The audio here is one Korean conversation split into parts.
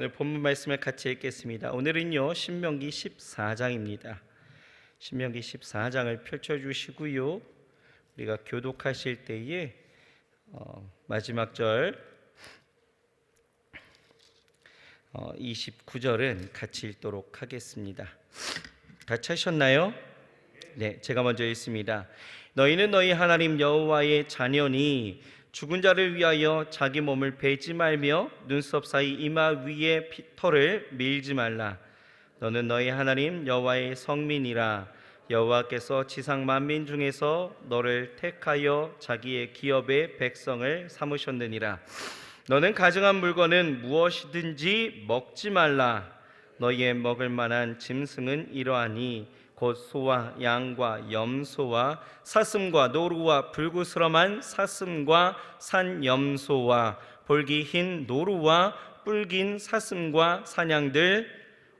오늘 본문 말씀을 같이 읽겠습니다. 오늘은요 신명기 14장입니다. 신명기 14장을 펼쳐 주시고요. 우리가 교독하실 때에 어, 마지막 절 어, 29절은 같이 읽도록 하겠습니다. 같이 하셨나요? 네, 제가 먼저 읽습니다. 너희는 너희 하나님 여호와의 자녀니 죽은 자를 위하여 자기 몸을 베지 말며 눈썹 사이 이마 위에 피- 털을 밀지 말라. 너는 너희 하나님 여호와의 성민이라. 여호와께서 지상 만민 중에서 너를 택하여 자기의 기업의 백성을 삼으셨느니라. 너는 가증한 물건은 무엇이든지 먹지 말라. 너희의 먹을 만한 짐승은 이러하니 곧 소와 양과 염소와 사슴과 노루와 불구스럼한 사슴과 산 염소와 볼기 흰 노루와 뿔긴 사슴과 사냥들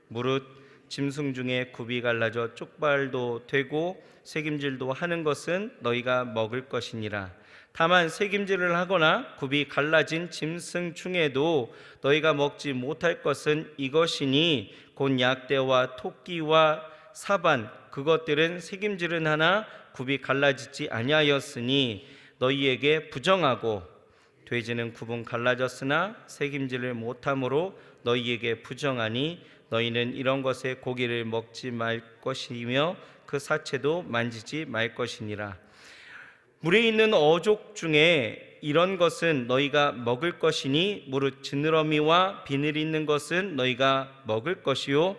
무릇 짐승 중에 굽이 갈라져 쪽발도 되고 새김질도 하는 것은 너희가 먹을 것이니라. 다만 새김질을 하거나 굽이 갈라진 짐승 중에도 너희가 먹지 못할 것은 이것이니 곧 약대와 토끼와 사반 그것들은 새김질은 하나 굽이 갈라지지 아니하였으니 너희에게 부정하고 돼지는 굽은 갈라졌으나 새김질을 못함으로 너희에게 부정하니 너희는 이런 것의 고기를 먹지 말 것이며 그 사체도 만지지 말 것이니라. 물에 있는 어족 중에 이런 것은 너희가 먹을 것이니 무릇 지느러미와 비늘 있는 것은 너희가 먹을 것이요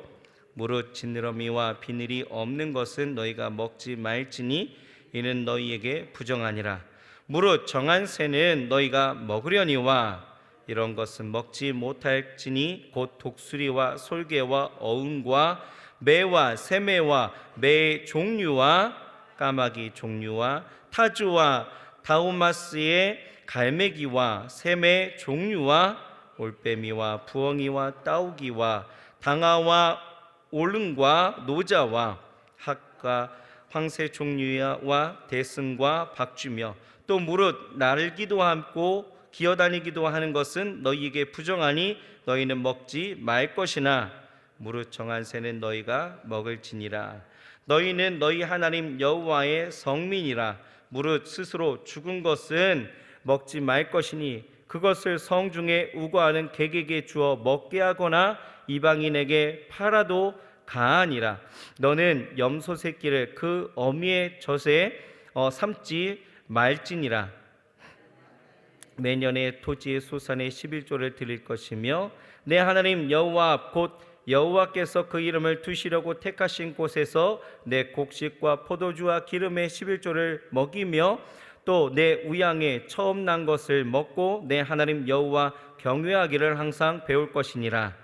무릇 지느러미와 비늘이 없는 것은 너희가 먹지 말지니 이는 너희에게 부정하니라. 무릇 정한 새는 너희가 먹으려니와 이런 것은 먹지 못할지니 곧 독수리와 솔개와 어음과 매와 새매와 매 종류와 까마귀 종류와 타주와 다우마스의 갈매기와 샘의 종류와 올빼미와 부엉이와 따우기와 당아와 올릉과 노자와 학과 황새 종류와 대승과 박쥐며 또 무릇 날기도 하고 기어다니기도 하는 것은 너희에게 부정하니 너희는 먹지 말 것이나 무릇 정한 새는 너희가 먹을지니라. 너희는 너희 하나님 여호와의 성민이라. 무릇 스스로 죽은 것은 먹지 말 것이니 그것을 성중에 우거하는 객에게 주어 먹게 하거나 이방인에게 팔아도 가하니라. 너는 염소 새끼를 그 어미의 젖에 어, 삼지 말지니라. 매년에 토지의 소산의 11조를 드릴 것이며 내 하나님 여호와 앞곧 여호와께서 그 이름을 두시려고 택하신 곳에서 내 곡식과 포도주와 기름의 11조를 먹이며 또 내 우양에 처음 난 것을 먹고 내 하나님 여호와 경외하기를 항상 배울 것이니라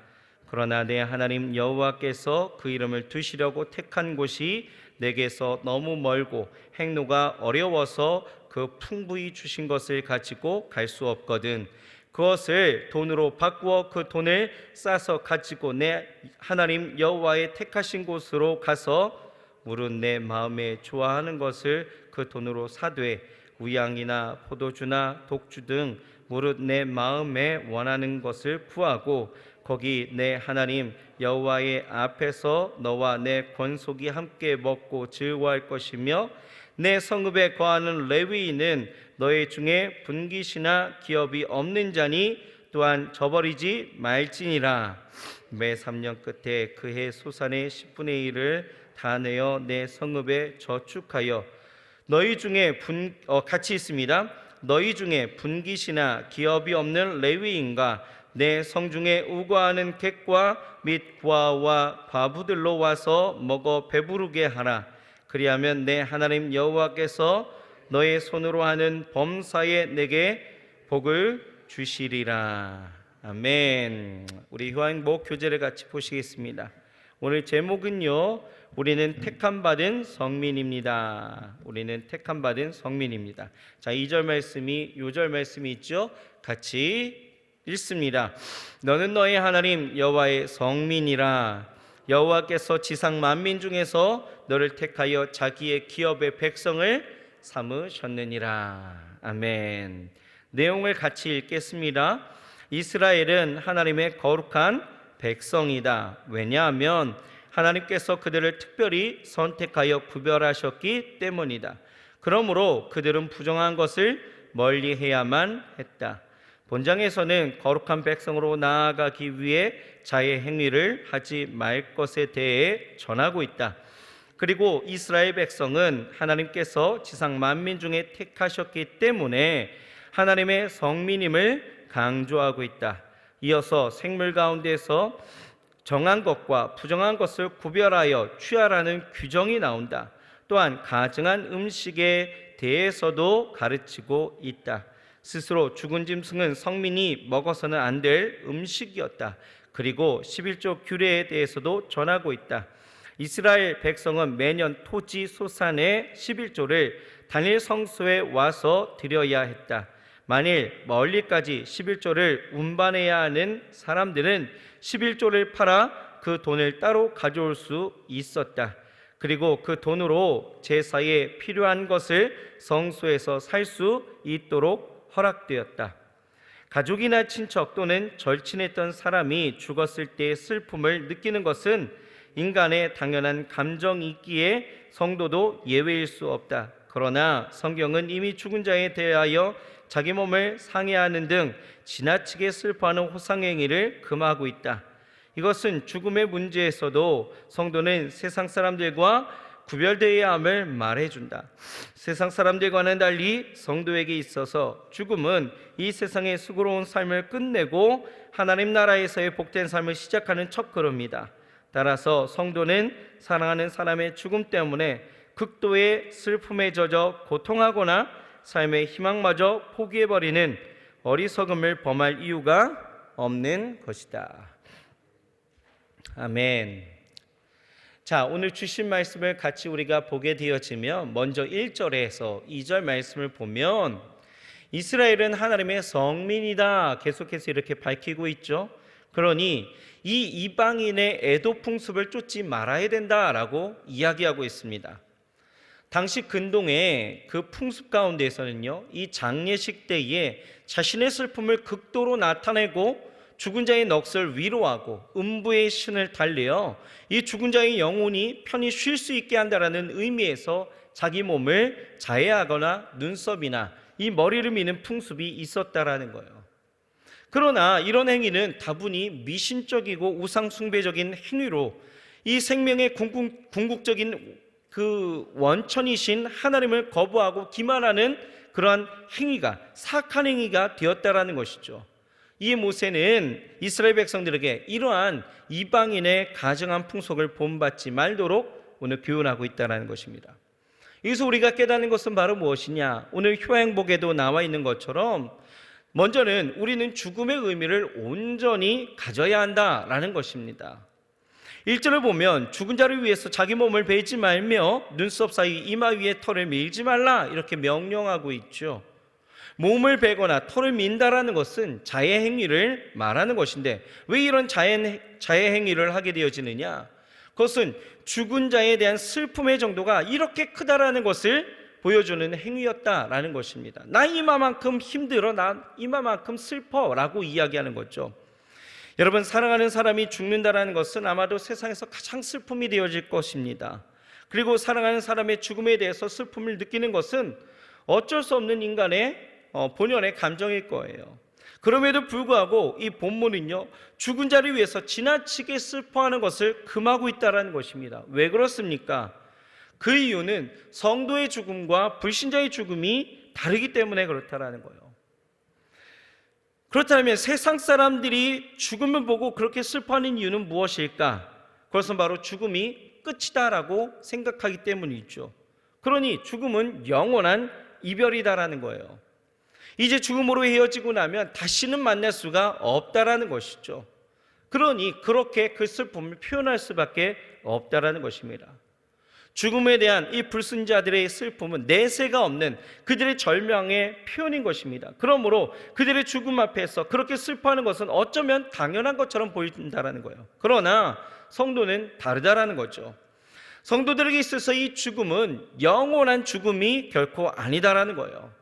그러나 내 하나님 여호와께서 그 이름을 두시려고 택한 곳이 내게서 너무 멀고 행로가 어려워서 그 풍부히 주신 것을 가지고 갈 수 없거든. 그것을 돈으로 바꾸어 그 돈을 싸서 가지고 내 하나님 여호와의 택하신 곳으로 가서 무릇 내 마음에 좋아하는 것을 그 돈으로 사되 우양이나 포도주나 독주 등 무릇 내 마음에 원하는 것을 구하고 거기 내 하나님 여호와의 앞에서 너와 내 권속이 함께 먹고 즐거워할 것이며 내 성읍에 거하는 레위인은 너희 중에 분깃이나 기업이 없는 자니 또한 저버리지 말지니라. 매 3년 끝에 그해 소산의 10분의 1을 다 내어 내 성읍에 저축하여 너희 중에 분 어, 같이 있습니다. 너희 중에 분깃이나 기업이 없는 레위인과 내 성중에 우거하는 객과 및 부하와 과부들로 와서 먹어 배부르게 하라. 그리하면 내 하나님 여호와께서 너의 손으로 하는 범사에 내게 복을 주시리라. 아멘. 우리 효행복 교제를 같이 보시겠습니다. 오늘 제목은요. 우리는 택함 받은 성민입니다. 우리는 택함 받은 성민입니다. 자, 2절 말씀이 요절 말씀이 있죠. 같이 읽습니다. 너는 너의 하나님 여호와의 성민이라 여호와께서 지상 만민 중에서 너를 택하여 자기의 기업의 백성을 삼으셨느니라. 아멘. 내용을 같이 읽겠습니다. 이스라엘은 하나님의 거룩한 백성이다. 왜냐하면 하나님께서 그들을 특별히 선택하여 구별하셨기 때문이다. 그러므로 그들은 부정한 것을 멀리 해야만 했다. 본장에서는 거룩한 백성으로 나아가기 위해 자의 행위를 하지 말 것에 대해 전하고 있다. 그리고 이스라엘 백성은 하나님께서 지상 만민 중에 택하셨기 때문에 하나님의 성민임을 강조하고 있다. 이어서 생물 가운데서 정한 것과 부정한 것을 구별하여 취하라는 규정이 나온다. 또한 가증한 음식에 대해서도 가르치고 있다. 스스로 죽은 짐승은 성민이 먹어서는 안 될 음식이었다. 그리고 11조 규례에 대해서도 전하고 있다. 이스라엘 백성은 매년 토지 소산의 11조를 단일 성소에 와서 드려야 했다. 만일 멀리까지 11조를 운반해야 하는 사람들은 11조를 팔아 그 돈을 따로 가져올 수 있었다. 그리고 그 돈으로 제사에 필요한 것을 성소에서 살 수 있도록 허락되었다. 가족이나 친척 또는 절친했던 사람이 죽었을 때의 슬픔을 느끼는 것은 인간의 당연한 감정이기에 성도도 예외일 수 없다. 그러나 성경은 이미 죽은 자에 대하여 자기 몸을 상해하는 등 지나치게 슬퍼하는 호상행위를 금하고 있다. 이것은 죽음의 문제에서도 성도는 세상 사람들과 구별되어야 함을 말해준다. 세상 사람들과는 달리 성도에게 있어서 죽음은 이 세상의 수고로운 삶을 끝내고 하나님 나라에서의 복된 삶을 시작하는 첫 걸음이다. 따라서 성도는 사랑하는 사람의 죽음 때문에 극도의 슬픔에 젖어 고통하거나 삶의 희망마저 포기해버리는 어리석음을 범할 이유가 없는 것이다. 아멘. 자, 오늘 주신 말씀을 같이 우리가 보게 되어지면 먼저 1절에서 2절 말씀을 보면 이스라엘은 하나님의 성민이다. 계속해서 이렇게 밝히고 있죠. 그러니 이 이방인의 애도 풍습을 쫓지 말아야 된다라고 이야기하고 있습니다. 당시 근동의 그 풍습 가운데에서는요, 이 장례식 때에 자신의 슬픔을 극도로 나타내고 죽은 자의 넋을 위로하고 음부의 신을 달래어 이 죽은 자의 영혼이 편히 쉴 수 있게 한다라는 의미에서 자기 몸을 자해하거나 눈썹이나 이 머리를 미는 풍습이 있었다라는 거예요. 그러나 이런 행위는 다분히 미신적이고 우상숭배적인 행위로 이 생명의 궁극, 궁극적인 그 원천이신 하나님을 거부하고 기만하는 그러한 행위가 사악한 행위가 되었다라는 것이죠. 이 모세는 이스라엘 백성들에게 이러한 이방인의 가정한 풍속을 본받지 말도록 오늘 교훈하고 있다는 것입니다. 여기서 우리가 깨닫는 것은 바로 무엇이냐? 오늘 효행복에도 나와 있는 것처럼 먼저는 우리는 죽음의 의미를 온전히 가져야 한다라는 것입니다. 1절을 보면 죽은 자를 위해서 자기 몸을 베지 말며 눈썹 사이 이마 위에 털을 밀지 말라 이렇게 명령하고 있죠. 몸을 베거나 털을 민다라는 것은 자해 행위를 말하는 것인데 왜 이런 자해, 자해 행위를 하게 되어지느냐? 그것은 죽은 자에 대한 슬픔의 정도가 이렇게 크다라는 것을 보여주는 행위였다라는 것입니다. 나 이마만큼 힘들어, 나 이마만큼 슬퍼라고 이야기하는 거죠. 여러분 사랑하는 사람이 죽는다라는 것은 아마도 세상에서 가장 슬픔이 되어질 것입니다. 그리고 사랑하는 사람의 죽음에 대해서 슬픔을 느끼는 것은 어쩔 수 없는 인간의 어, 본연의 감정일 거예요. 그럼에도 불구하고 이 본문은요 죽은 자를 위해서 지나치게 슬퍼하는 것을 금하고 있다라는 것입니다. 왜 그렇습니까? 그 이유는 성도의 죽음과 불신자의 죽음이 다르기 때문에 그렇다라는 거예요. 그렇다면 세상 사람들이 죽음을 보고 그렇게 슬퍼하는 이유는 무엇일까? 그것은 바로 죽음이 끝이다라고 생각하기 때문이죠. 그러니 죽음은 영원한 이별이다라는 거예요. 이제 죽음으로 헤어지고 나면 다시는 만날 수가 없다라는 것이죠. 그러니 그렇게 그 슬픔을 표현할 수밖에 없다라는 것입니다. 죽음에 대한 이 불순자들의 슬픔은 내세가 없는 그들의 절망의 표현인 것입니다. 그러므로 그들의 죽음 앞에서 그렇게 슬퍼하는 것은 어쩌면 당연한 것처럼 보인다라는 거예요. 그러나 성도는 다르다라는 거죠. 성도들에게 있어서 이 죽음은 영원한 죽음이 결코 아니다라는 거예요.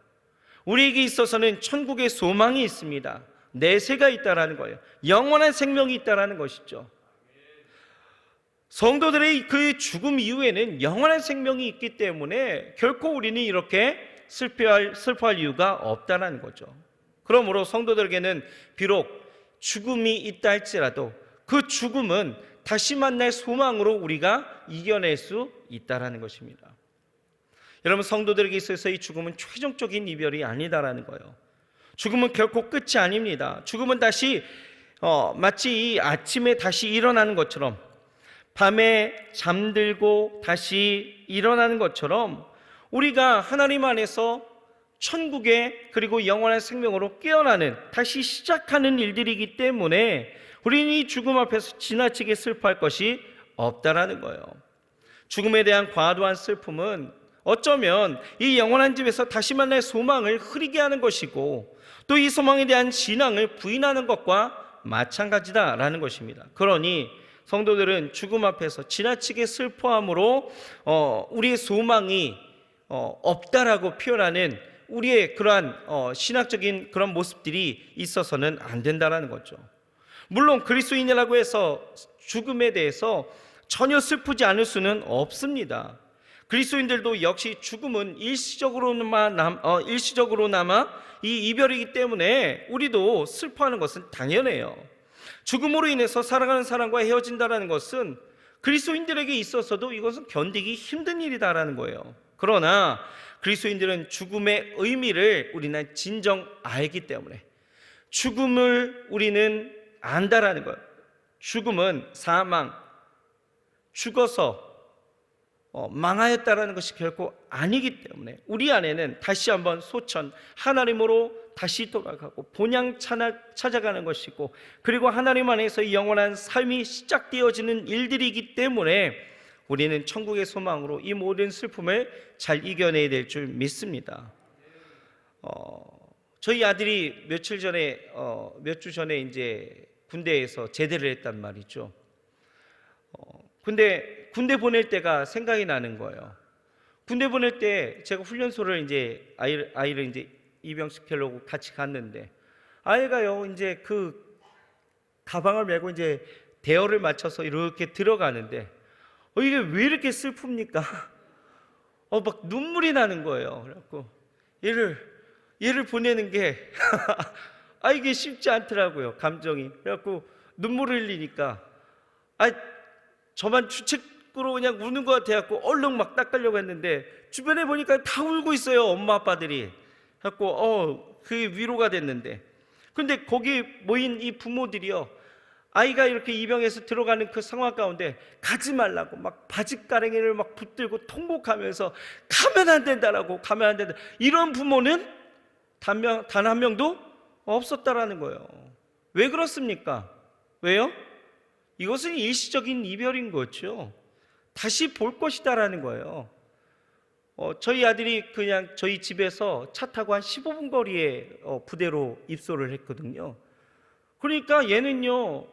우리에게 있어서는 천국의 소망이 있습니다. 내세가 있다라는 거예요. 영원한 생명이 있다라는 것이죠. 성도들의 그 죽음 이후에는 영원한 생명이 있기 때문에 결코 우리는 이렇게 슬퍼할, 슬퍼할 이유가 없다는 거죠. 그러므로 성도들에게는 비록 죽음이 있다 할지라도 그 죽음은 다시 만날 소망으로 우리가 이겨낼 수 있다라는 것입니다. 여러분 성도들에게 있어서 이 죽음은 최종적인 이별이 아니다라는 거예요. 죽음은 결코 끝이 아닙니다. 죽음은 다시 어, 마치 이 아침에 다시 일어나는 것처럼 밤에 잠들고 다시 일어나는 것처럼 우리가 하나님 안에서 천국에 그리고 영원한 생명으로 깨어나는 다시 시작하는 일들이기 때문에 우리는 이 죽음 앞에서 지나치게 슬퍼할 것이 없다라는 거예요. 죽음에 대한 과도한 슬픔은 어쩌면 이 영원한 집에서 다시 만날 소망을 흐리게 하는 것이고 또 이 소망에 대한 신앙을 부인하는 것과 마찬가지다라는 것입니다. 그러니 성도들은 죽음 앞에서 지나치게 슬퍼함으로 어, 우리의 소망이 어, 없다라고 표현하는 우리의 그러한 어, 신학적인 그런 모습들이 있어서는 안 된다라는 거죠. 물론 그리스도인이라고 해서 죽음에 대해서 전혀 슬프지 않을 수는 없습니다. 그리스도인들도 역시 죽음은 일시적으로만 남, 어, 일시적으로나마 이 이별이기 때문에 우리도 슬퍼하는 것은 당연해요. 죽음으로 인해서 살아가는 사람과 헤어진다라는 것은 그리스도인들에게 있어서도 이것은 견디기 힘든 일이다라는 거예요. 그러나 그리스도인들은 죽음의 의미를 우리는 진정 알기 때문에 죽음을 우리는 안다라는 거예요. 죽음은 사망, 죽어서 어, 망하였다라는 것이 결코 아니기 때문에 우리 안에는 다시 한번 소천 하나님으로 다시 돌아가고 본향 찾아가는 것이고 그리고 하나님 안에서 영원한 삶이 시작되어지는 일들이기 때문에 우리는 천국의 소망으로 이 모든 슬픔을 잘 이겨내야 될 줄 믿습니다. 어, 저희 아들이 며칠 전에 어, 몇 주 전에 이제 군대에서 제대를 했단 말이죠. 어, 근데 군대 보낼 때가 생각이 나는 거예요. 군대 보낼 때 제가 훈련소를 이제 아이를, 아이를 이제 입영시키려고 같이 갔는데 아이가요 이제 그 가방을 메고 이제 대열을 맞춰서 이렇게 들어가는데 어, 이게 왜 이렇게 슬픕니까? 어, 막 눈물이 나는 거예요. 그래갖고 얘를 얘를 보내는 게 아 이게 쉽지 않더라고요. 감정이. 그래갖고 눈물을 흘리니까 아 저만 주책으로 그냥 우는 것 같아갖고 얼른 막 닦으려고 했는데 주변에 보니까 다 울고 있어요. 엄마 아빠들이. 그래갖고 어 그게 위로가 됐는데 근데 거기 모인 이 부모들이요. 아이가 이렇게 입양해서 들어가는 그 상황 가운데 가지 말라고 막 바짓가랭이를 막 붙들고 통곡하면서 가면 안 된다라고 가면 안 된다. 이런 부모는 단한 명도 없었다라는 거예요. 왜 그렇습니까? 왜요? 이것은 일시적인 이별인 거죠. 다시 볼 것이다라는 거예요. 어, 저희 아들이 그냥 저희 집에서 차 타고 한 15분 거리에 어, 부대로 입소를 했거든요. 그러니까 얘는요,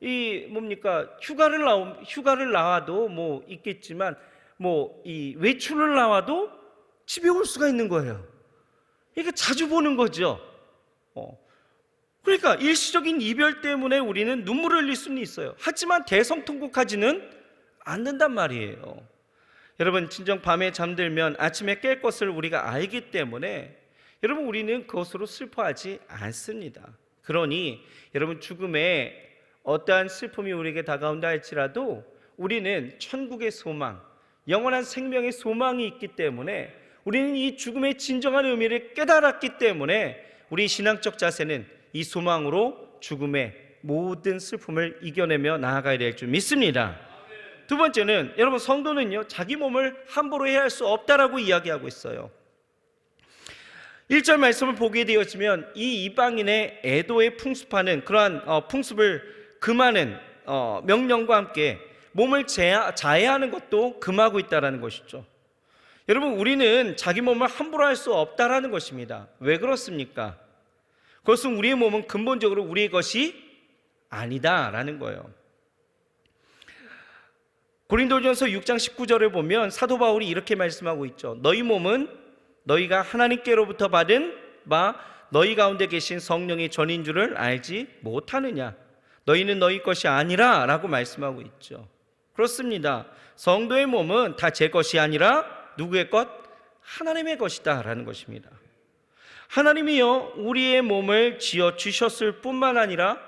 이 뭡니까 휴가를 나오 휴가를 나와도 뭐 있겠지만 뭐 이 외출을 나와도 집에 올 수가 있는 거예요. 이게 자주 보는 거죠. 어. 그러니까 일시적인 이별 때문에 우리는 눈물을 흘릴 수는 있어요. 하지만 대성통곡하지는 않는단 말이에요. 여러분 진정 밤에 잠들면 아침에 깰 것을 우리가 알기 때문에 여러분 우리는 그것으로 슬퍼하지 않습니다. 그러니 여러분 죽음에 어떠한 슬픔이 우리에게 다가온다 할지라도 우리는 천국의 소망, 영원한 생명의 소망이 있기 때문에 우리는 이 죽음의 진정한 의미를 깨달았기 때문에 우리 신앙적 자세는 이 소망으로 죽음의 모든 슬픔을 이겨내며 나아가야 될 줄 믿습니다. 두 번째는 여러분 성도는요 자기 몸을 함부로 해야 할 수 없다라고 이야기하고 있어요. 1절 말씀을 보게 되어지면 이 이방인의 애도에 풍습하는 그러한 어, 풍습을 금하는 어, 명령과 함께 몸을 자해하는 것도 금하고 있다라는 것이죠. 여러분 우리는 자기 몸을 함부로 할 수 없다라는 것입니다. 왜 그렇습니까? 그것은 우리의 몸은 근본적으로 우리의 것이 아니다라는 거예요. 고린도전서 6장 19절을 보면 사도 바울이 이렇게 말씀하고 있죠. 너희 몸은 너희가 하나님께로부터 받은 바 너희 가운데 계신 성령이 전인 줄을 알지 못하느냐? 너희는 너희 것이 아니라 라고 말씀하고 있죠. 그렇습니다. 성도의 몸은 다 제 것이 아니라 누구의 것? 하나님의 것이다 라는 것입니다. 하나님이요 우리의 몸을 지어 주셨을 뿐만 아니라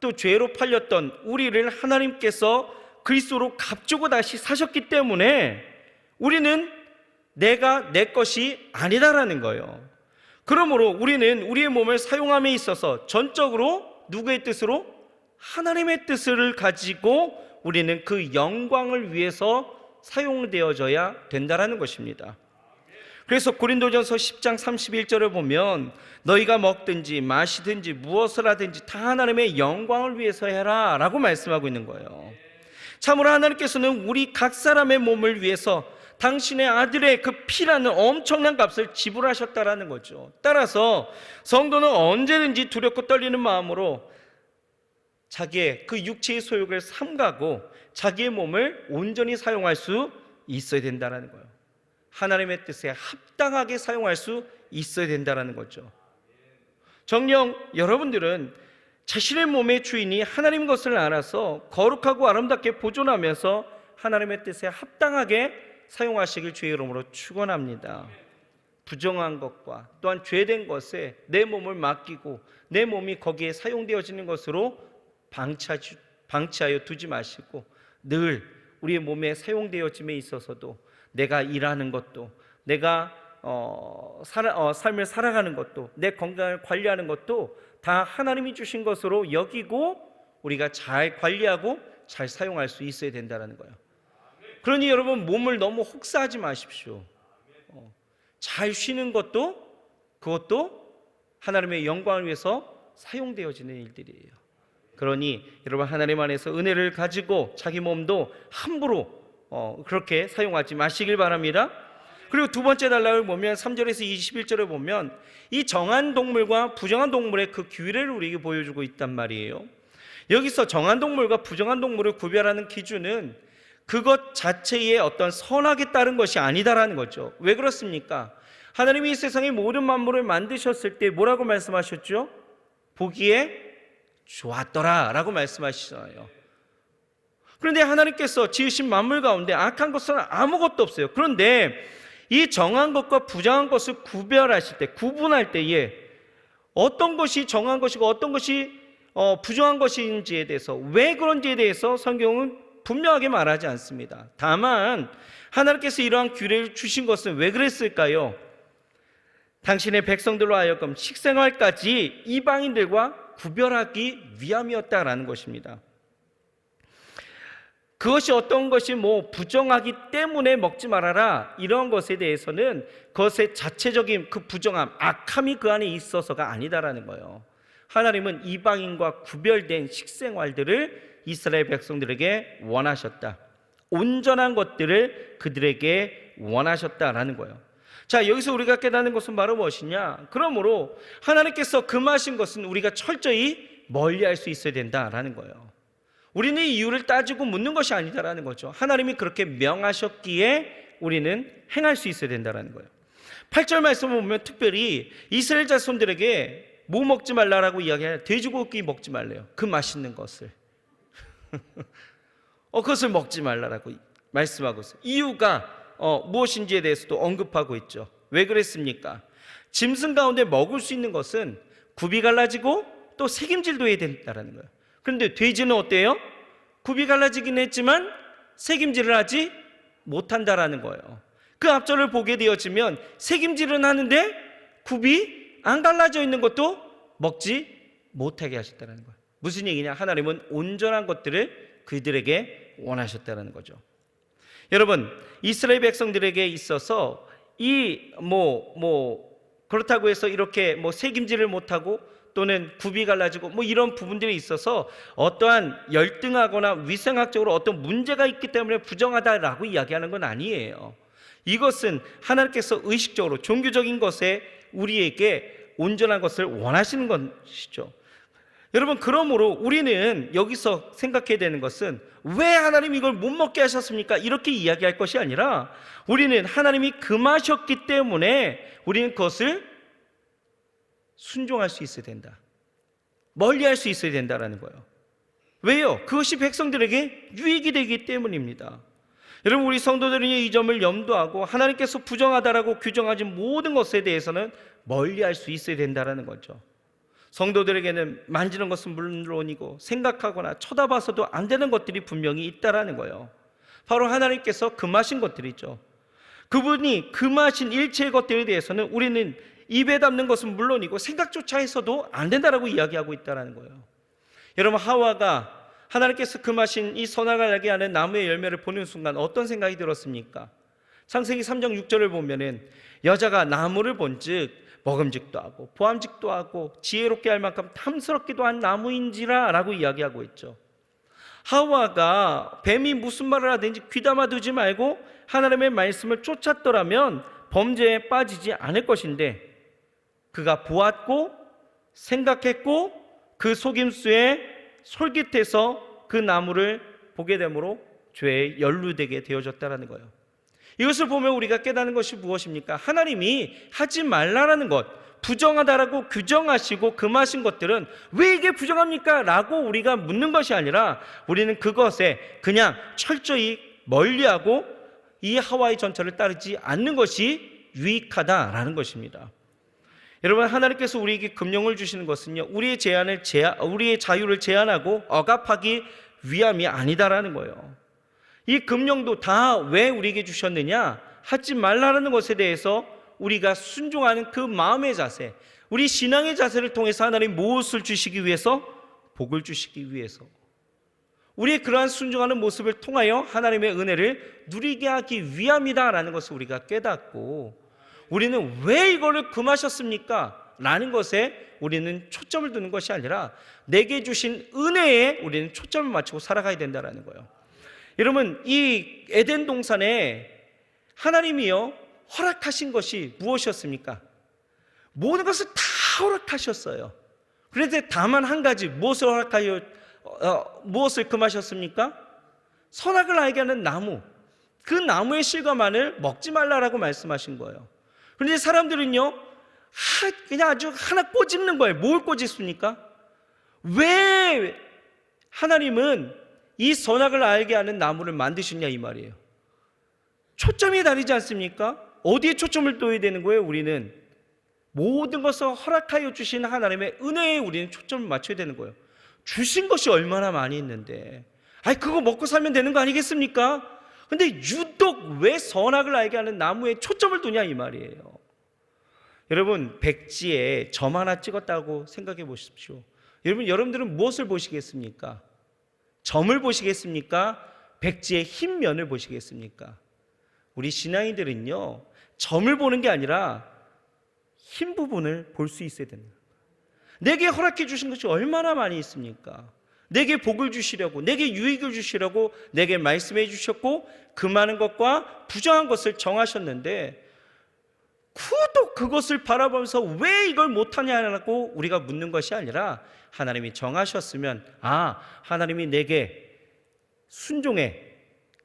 또 죄로 팔렸던 우리를 하나님께서 그리스도로 값주고 다시 사셨기 때문에 우리는 내가 내 것이 아니다라는 거예요. 그러므로 우리는 우리의 몸을 사용함에 있어서 전적으로 누구의 뜻으로 하나님의 뜻을 가지고 우리는 그 영광을 위해서 사용되어져야 된다라는 것입니다. 그래서 고린도전서 10장 31절을 보면 너희가 먹든지 마시든지 무엇을 하든지 다 하나님의 영광을 위해서 해라라고 말씀하고 있는 거예요. 참으로 하나님께서는 우리 각 사람의 몸을 위해서 당신의 아들의 그 피라는 엄청난 값을 지불하셨다라는 거죠. 따라서 성도는 언제든지 두렵고 떨리는 마음으로 자기의 그 육체의 소욕을 삼가고 자기의 몸을 온전히 사용할 수 있어야 된다는 거예요. 하나님의 뜻에 합당하게 사용할 수 있어야 된다는 거죠. 정령 여러분들은 자신의 몸의 주인이 하나님 것을 알아서 거룩하고 아름답게 보존하면서 하나님의 뜻에 합당하게 사용하시길 주의 이름으로 축원합니다. 부정한 것과 또한 죄된 것에 내 몸을 맡기고 내 몸이 거기에 사용되어지는 것으로 방치하, 방치하여 두지 마시고 늘 우리의 몸에 사용되어짐에 있어서도 내가 일하는 것도 내가 어, 살아, 어, 삶을 살아가는 것도 내 건강을 관리하는 것도 다 하나님이 주신 것으로 여기고 우리가 잘 관리하고 잘 사용할 수 있어야 된다는 거예요. 그러니 여러분 몸을 너무 혹사하지 마십시오. 어, 잘 쉬는 것도 그것도 하나님의 영광을 위해서 사용되어지는 일들이에요. 그러니 여러분 하나님 안에서 은혜를 가지고 자기 몸도 함부로 어, 그렇게 사용하지 마시길 바랍니다. 그리고 두 번째 단락을 보면 3절에서 21절에 보면 이 정한 동물과 부정한 동물의 그 규례를 우리에게 보여주고 있단 말이에요. 여기서 정한 동물과 부정한 동물을 구별하는 기준은 그것 자체의 어떤 선악에 따른 것이 아니다라는 거죠. 왜 그렇습니까? 하나님이 이 세상의 모든 만물을 만드셨을 때 뭐라고 말씀하셨죠? 보기에 좋았더라 라고 말씀하시잖아요. 그런데 하나님께서 지으신 만물 가운데 악한 것은 아무것도 없어요. 그런데 이 정한 것과 부정한 것을 구별하실 때, 구분할 때에 어떤 것이 정한 것이고 어떤 것이 어, 부정한 것인지에 대해서 왜 그런지에 대해서 성경은 분명하게 말하지 않습니다. 다만 하나님께서 이러한 규례를 주신 것은 왜 그랬을까요? 당신의 백성들로 하여금 식생활까지 이방인들과 구별하기 위함이었다라는 것입니다. 그것이 어떤 것이 뭐 부정하기 때문에 먹지 말아라 이런 것에 대해서는 그것의 자체적인 그 부정함, 악함이 그 안에 있어서가 아니다라는 거예요. 하나님은 이방인과 구별된 식생활들을 이스라엘 백성들에게 원하셨다. 온전한 것들을 그들에게 원하셨다라는 거예요. 자, 여기서 우리가 깨닫는 것은 바로 무엇이냐? 그러므로 하나님께서 금하신 것은 우리가 철저히 멀리 할 수 있어야 된다라는 거예요. 우리는 이유를 따지고 묻는 것이 아니다라는 거죠. 하나님이 그렇게 명하셨기에 우리는 행할 수 있어야 된다라는 거예요. 8절 말씀을 보면 특별히 이스라엘 자손들에게 뭐 먹지 말라라고 이야기해요. 돼지고기 먹지 말래요. 그 맛있는 것을. 어, 그것을 먹지 말라라고 말씀하고 있어요. 이유가 어, 무엇인지에 대해서도 언급하고 있죠. 왜 그랬습니까? 짐승 가운데 먹을 수 있는 것은 굽이 갈라지고 또 색임질도 해야 된다는 거예요. 그런데 돼지는 어때요? 굽이 갈라지긴 했지만 색임질을 하지 못한다라는 거예요. 그 앞절을 보게 되어지면 색임질은 하는데 굽이 안 갈라져 있는 것도 먹지 못하게 하셨다는 거예요. 무슨 얘기냐? 하나님은 온전한 것들을 그들에게 원하셨다는 거죠. 여러분, 이스라엘 백성들에게 있어서 이 뭐뭐 그렇다고 해서 이렇게 뭐 색임질을 못하고 또는 굽이 갈라지고 뭐 이런 부분들이 있어서 어떠한 열등하거나 위생학적으로 어떤 문제가 있기 때문에 부정하다라고 이야기하는 건 아니에요. 이것은 하나님께서 의식적으로 종교적인 것에 우리에게 온전한 것을 원하시는 것이죠. 여러분 그러므로 우리는 여기서 생각해야 되는 것은 왜 하나님 이걸 못 먹게 하셨습니까? 이렇게 이야기할 것이 아니라 우리는 하나님이 금하셨기 때문에 우리는 그것을 순종할 수 있어야 된다. 멀리 할 수 있어야 된다라는 거예요. 왜요? 그것이 백성들에게 유익이 되기 때문입니다. 여러분 우리 성도들은 이 점을 염두하고 하나님께서 부정하다라고 규정하신 모든 것에 대해서는 멀리 할 수 있어야 된다라는 거죠. 성도들에게는 만지는 것은 물론이고 생각하거나 쳐다봐서도 안 되는 것들이 분명히 있다라는 거예요. 바로 하나님께서 금하신 것들이죠. 그분이 금하신 일체의 것들에 대해서는 우리는 입에 담는 것은 물론이고 생각조차 해서도 안 된다라고 이야기하고 있다라는 거예요. 여러분 하와가 하나님께서 금하신 이 선악을 알게 하는 나무의 열매를 보는 순간 어떤 생각이 들었습니까? 창세기 3장 6절을 보면은 여자가 나무를 본즉 먹음직도 하고 보암직도 하고 지혜롭게 할 만큼 탐스럽기도 한 나무인지라라고 이야기하고 있죠. 하와가 뱀이 무슨 말을 하든지 귀담아 두지 말고 하나님의 말씀을 쫓았더라면 범죄에 빠지지 않을 것인데 그가 보았고 생각했고 그 속임수에 솔깃해서 그 나무를 보게 되므로 죄에 연루되게 되어졌다라는 거예요. 이것을 보면 우리가 깨닫는 것이 무엇입니까? 하나님이 하지 말라라는 것, 부정하다라고 규정하시고 금하신 것들은 왜 이게 부정합니까? 라고 우리가 묻는 것이 아니라 우리는 그것에 그냥 철저히 멀리하고 이 하와의 전철을 따르지 않는 것이 유익하다라는 것입니다. 여러분 하나님께서 우리에게 금령을 주시는 것은요 우리의 제한을 제한, 우리의 자유를 제한하고 억압하기 위함이 아니다라는 거예요. 이 금령도 다 왜 우리에게 주셨느냐? 하지 말라는 것에 대해서 우리가 순종하는 그 마음의 자세, 우리 신앙의 자세를 통해서 하나님 무엇을 주시기 위해서? 복을 주시기 위해서. 우리의 그러한 순종하는 모습을 통하여 하나님의 은혜를 누리게 하기 위함이다라는 것을 우리가 깨닫고 우리는 왜 이거를 금하셨습니까? 라는 것에 우리는 초점을 두는 것이 아니라 내게 주신 은혜에 우리는 초점을 맞추고 살아가야 된다라는 거예요. 여러분 이 에덴 동산에 하나님이요 허락하신 것이 무엇이었습니까? 모든 것을 다 허락하셨어요. 그런데 다만 한 가지 무엇을 허락하여 어, 무엇을 금하셨습니까? 선악을 알게 하는 나무. 그 나무의 실과만을 먹지 말라라고 말씀하신 거예요. 그런데 사람들은요, 하, 그냥 아주 하나 꼬집는 거예요. 뭘 꼬집습니까? 왜 하나님은 이 선악을 알게 하는 나무를 만드셨냐 이 말이에요. 초점이 다르지 않습니까? 어디에 초점을 둬야 되는 거예요? 우리는 모든 것을 허락하여 주신 하나님의 은혜에 우리는 초점을 맞춰야 되는 거예요. 주신 것이 얼마나 많이 있는데, 아이 그거 먹고 살면 되는 거 아니겠습니까? 근데 유독 왜 선악을 알게 하는 나무에 초점을 두냐 이 말이에요. 여러분 백지에 점 하나 찍었다고 생각해 보십시오. 여러분 여러분들은 무엇을 보시겠습니까? 점을 보시겠습니까? 백지의 흰 면을 보시겠습니까? 우리 신앙인들은요 점을 보는 게 아니라 흰 부분을 볼 수 있어야 됩니다. 내게 허락해 주신 것이 얼마나 많이 있습니까? 내게 복을 주시려고, 내게 유익을 주시려고 내게 말씀해 주셨고 그 많은 것과 부정한 것을 정하셨는데 구도 그것을 바라보면서 왜 이걸 못하냐고 우리가 묻는 것이 아니라 하나님이 정하셨으면 아 하나님이 내게 순종해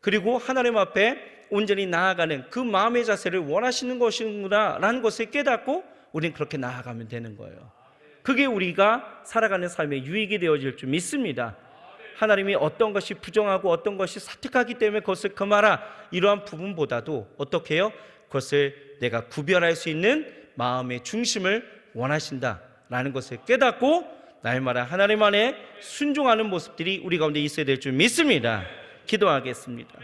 그리고 하나님 앞에 온전히 나아가는 그 마음의 자세를 원하시는 것이구나라는 것을 깨닫고 우리는 그렇게 나아가면 되는 거예요. 그게 우리가 살아가는 삶의 유익이 되어질 줄 믿습니다. 하나님이 어떤 것이 부정하고 어떤 것이 사특하기 때문에 그것을 금하라 이러한 부분보다도 어떻게 해요? 그것을 내가 구별할 수 있는 마음의 중심을 원하신다라는 것을 깨닫고 날마다 하나님 안에 순종하는 모습들이 우리 가운데 있어야 될 줄 믿습니다. 기도하겠습니다.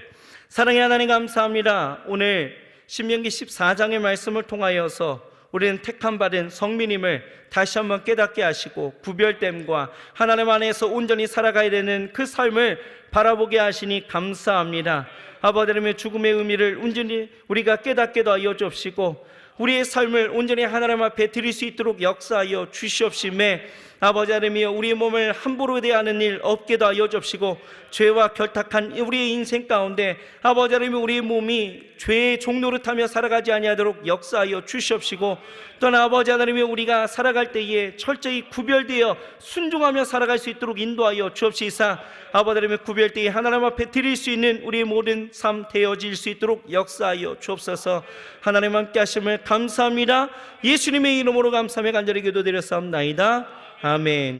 사랑의 하나님 감사합니다. 오늘 신명기 14장의 말씀을 통하여서 우리는 택함 받은 성민임을 다시 한번 깨닫게 하시고 구별됨과 하나님 안에서 온전히 살아가야 되는 그 삶을 바라보게 하시니 감사합니다. 아버지 하나님의 죽음의 의미를 온전히 우리가 깨닫게 하여 주옵시고 우리의 삶을 온전히 하나님 앞에 드릴 수 있도록 역사하여 주시옵시매 아버지 하나님이여 우리의 몸을 함부로 대하는 일 없게도 하여 주옵시고 죄와 결탁한 우리의 인생 가운데 아버지 하나님 우리의 몸이 죄의 종노릇하며 살아가지 아니하도록 역사하여 주시옵시고 또한 아버지 하나님이 우리가 살아갈 때에 철저히 구별되어 순종하며 살아갈 수 있도록 인도하여 주옵시사 아버지 하나님의 구별되어 하나님 앞에 드릴 수 있는 우리의 모든 삶 되어질 수 있도록 역사하여 주옵소서. 하나님 함께 하심을 감사합니다. 예수님의 이름으로 감사하며 간절히 기도드렸사옵나이다 아멘